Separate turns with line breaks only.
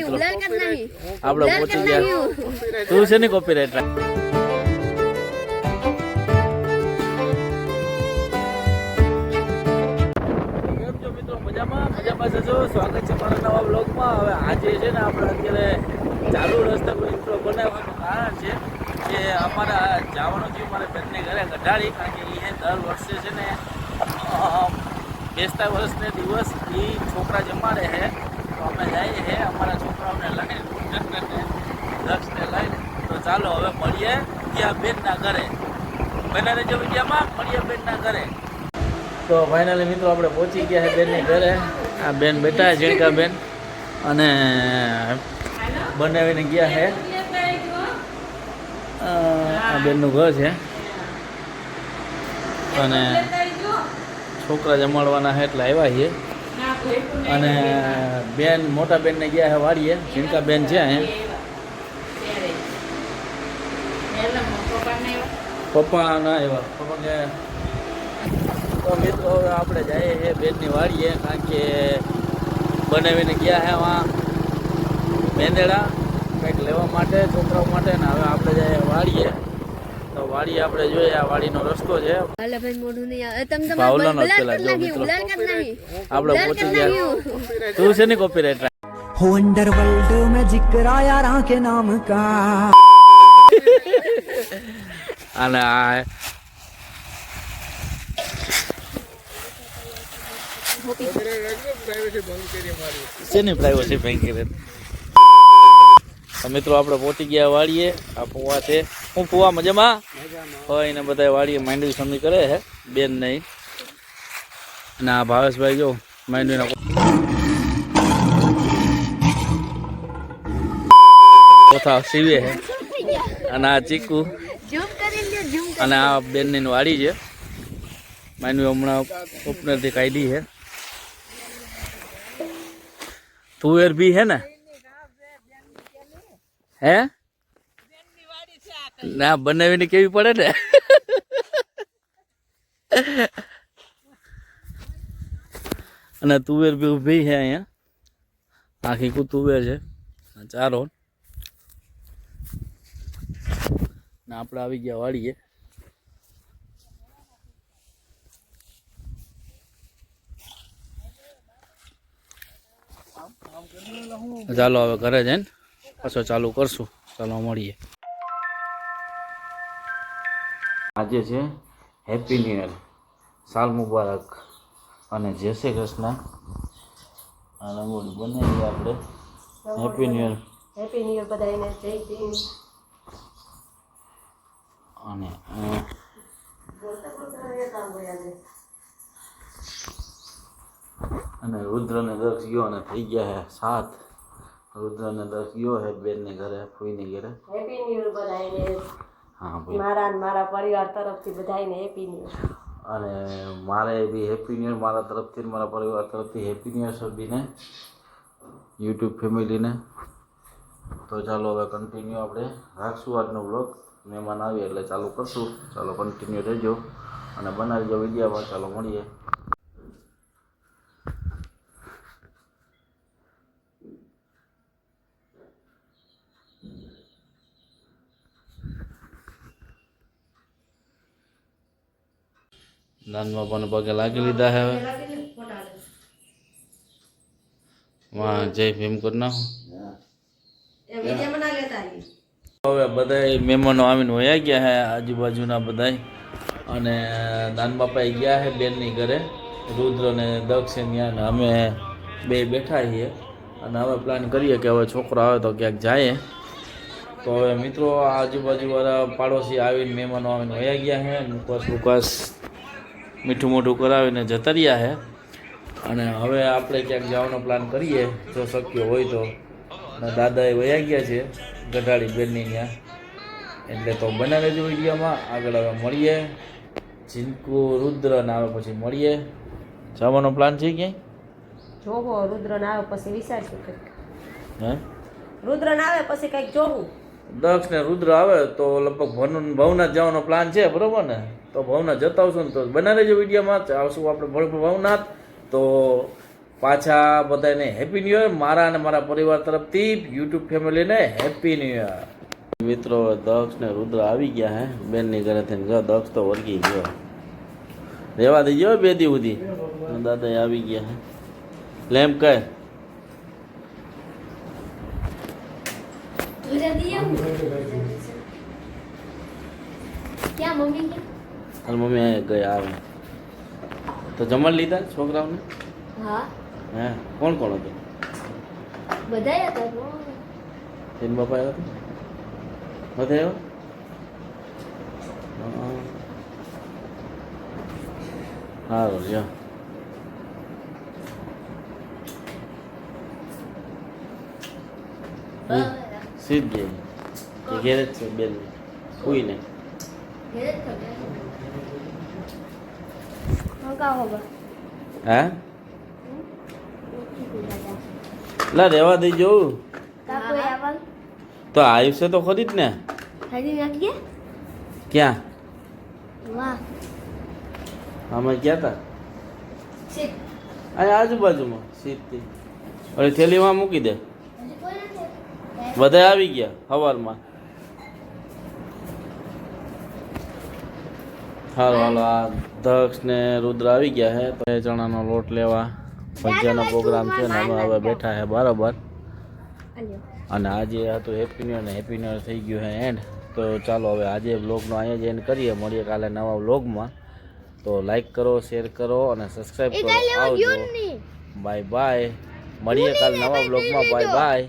મિત્રો.
બ્લર
પહોંચી ગયા. તું છે ને મજામાં? મજામાં સ્વાગત છે મારા નવા બ્લોગમાં હવે આજે છે ને આપણે અત્યારે ચાલુ રસ્તા પર ઇન્ટ્રો બનાવવાનું કારણ છે કે અમારા જવાનું જીવ મારા બેનને ઘરે ઘટાડી કારણ કે એ દર વર્ષે છે ને બેસતા વર્ષને દિવસ એ છોકરા જમાડે છે. તો અમે જઈએ છે અમારા છોકરાઓને લઈને દક્ષને લઈને. તો ચાલો હવે મળીએ ત્યાં બેનના ઘરે. બને રહેજો વિડીયોમાં મળીએ બેનના ઘરે. તો ફાઇનલી મિત્રો આપણે પહોંચી ગયા છે બેનની ઘરે. આ બેન બેઠા છે બેન. અને બનાવીને ગયા છે. આ બેનનું ઘર છે. અને છોકરા જમાડવાના છે એટલે આવ્યા છીએ. અને બેન, મોટા બેનને ગયા છે વાડીએ. ઝીણકા બેન છે પપ્પા ના આવ્યા પપ્પા કે મિત્રો, હવે આપણે જઈએ છીએ બેનની વાડીએ, કારણ કે બનાવીને ગયા છે આમાં મેંદેડા. કંઈક લેવા માટે, છોકરાઓ માટે. ને હવે આપણે જઈએ વાડીએ. તો વાડીએ આપણે જોઈએ આ વાડીનો રસ્તો છે
હાલે ભાઈ મોઢું નહીં આવે તમે તમારે
ભાવલાનો જ
બ્લર
પેલા
કરી
જો
નાખ્યું
મિત્રો.
બ્લર કરી નાખી
આપણે
બ્લર
પહોંચી
કરી
ગયા
નાખ્યું.
તું છે ને કોપીરાઈટ
हो अंडर वर्ल्ड में जिक्र आया राह के नाम का
અને આ શેની પ્રાઇવસી ભેંગ કરે તો મિત્રો આપણે પહોંચી ગયા વાડીએ આ પુવા છે હું પુવા મજામાં? હોય ને બધા વાડીએ માંડવી સમી કરે છે બેન નહીં. અને આ ભાવેશભાઈ જો માંડવીના કોથા સીવે છે અને આ ચીકુ.
ઝૂમ કરી લ્યો ઝૂમ
અને આ બેનની વાડી છે. માનવી હમણાં ઉપનેરથી કાઢી છે તુવેર બી હે ને? હે? ના, બનાવીને કેવી પડે ને? અને તુવેર બી ઊભી છે અહીંયા. આખી કુ તુવેર છે. ચારો. ને આપણે આવી ગયા વાળીએ ચાલો, હવે ઘરે જઈને પાછો ચાલુ કરશું. ચાલો, મળીએ. આજે છે હેપી ન્યુ યર સાલ મુબારક. અને જય શ્રી કૃષ્ણ. આ રંગોળી બનાવીએ આપણે. Happy new year
happy new year બધાને જય
અને અને રુદ્રને દર્શ ગયો અને થઈ ગયા હે સાત. રુદ્રને દર્શ ગયો હે બેનને ઘરે ફૂઈને ઘરે.
હેપી ન્યુ યર બધાને
હા ભાઈ.
મારા અને મારા પરિવાર તરફથી બધાને હેપી ન્યુ
અને મારે બી હેપી ન્યુ મારા તરફથી મારા પરિવાર તરફથી હેપી ન્યુ સભીને યુટ્યુબ ફેમિલીને. તો ચાલો હવે કન્ટિન્યુ આપણે રાખશું આજનો બ્લોગ મહેમાન આવીએ એટલે ચાલુ કરશું. ચાલો કન્ટિન્યુ રહેજો. અને બનાવજો વિડીયોમાં. ચાલો મળીએ. નાન બાપાને પગે લાગી લીધા હવે વાહ જય ભીમ કરી હવે બધા મહેમાનો આવીને વયા ગયા હે, આજુબાજુના બધા અને નાન બાપા ગયા હે બેનની ઘરે. રુદ્ર ને દક્ષ ત્યાં અમે બે બેઠા છીએ. અને હવે પ્લાન કરીએ કે હવે છોકરો આવે તો ક્યાંક જાય તો હવે મિત્રો, આજુબાજુવાળા પાડોશી આવીને મહેમાનો આવીને વયા ગયા હે. મુકવાસ મુકવાસ મીઠું મોઢું કરાવીને જતા રહ્યા છે અને હવે આપણે ક્યાંક જવાનો પ્લાન કરીએ જો શક્ય હોય તો. દાદાએ વયા ગયા છે ગઢાળી બેનની ત્યાં. એટલે તો બના રહેજો વિડીયોમાં. આગળ હવે મળીએ. જીનકુ રુદ્ર ને આવે પછી મળીએ. જવાનો પ્લાન છે ક્યાંય?
જોવો રુદ્ર ના આવે પછી વિચારશું કંઈક.
હે?
રુદ્ર ના આવે પછી કંઈક જોવું.
દક્ષ ને રુદ્ર આવે તો લગભગ ભવન ભવનાથ જવાનો પ્લાન છે બરોબર ને? તો ભવનાથ જતા આવશો ને તો બના રહેજો વિડીયોમાં. આવશું આપણે ભવ- ભવનાથ. તો પાછા બધાને હેપી ન્યૂ યર મારા અને મારા પરિવાર તરફથી યુટ્યુબ ફેમિલીને હેપી ન્યૂ યર મિત્રો દક્ષ ને રુદ્ર આવી ગયા હે. બેનની ઘરે થઈને જો દક્ષ તો વળગી ગયો. રેવા દઈ ગયો બે દી સુધી. દાદા આવી ગયા હે. લેમ કહે.
ક્યાં મમ્મી? કે
અને મમ્મી અહીંયા ગયા આવે તો જમણ લીધા છોકરાઓને
હા
હે કોણ કોણ હતું
બધાય હતા
તેન બાપા આવ્યા હતા બધા આવ્યા સારું લ્યો સીધ ગઈ કે ઘેર જ છે બેન કોઈ ને હે લા રેવા દઈ જવું તો આયુષ્ય તો ખરી જ ને ક્યાં અમે ગયા હતા અહીંયા આજુબાજુમાં સીધથી ઓલી થેલીમાં મૂકી દે બધા આવી ગયા હવારમાં હાલો હાલો આ દક્ષ ને રુદ્ર આવી ગયા છે તો એ ચણાનો લોટ લેવા. ભજીયાનો પ્રોગ્રામ છે ને અમે હવે બેઠા છે બરાબર. અને આજે હતું હેપી ન્યુ ને હેપી ન્યુ થઈ ગયું છે એન્ડ તો ચાલો હવે આજે બ્લોગનો અહીંયા જ એન્ડ કરીએ. મળીએ કાલે નવા બ્લોગમાં તો લાઈક કરો શેર કરો અને સબસ્ક્રાઈબ કરો. આવજો. બાય બાય મળીએ કાલે નવા બ્લોગમાં બાય બાય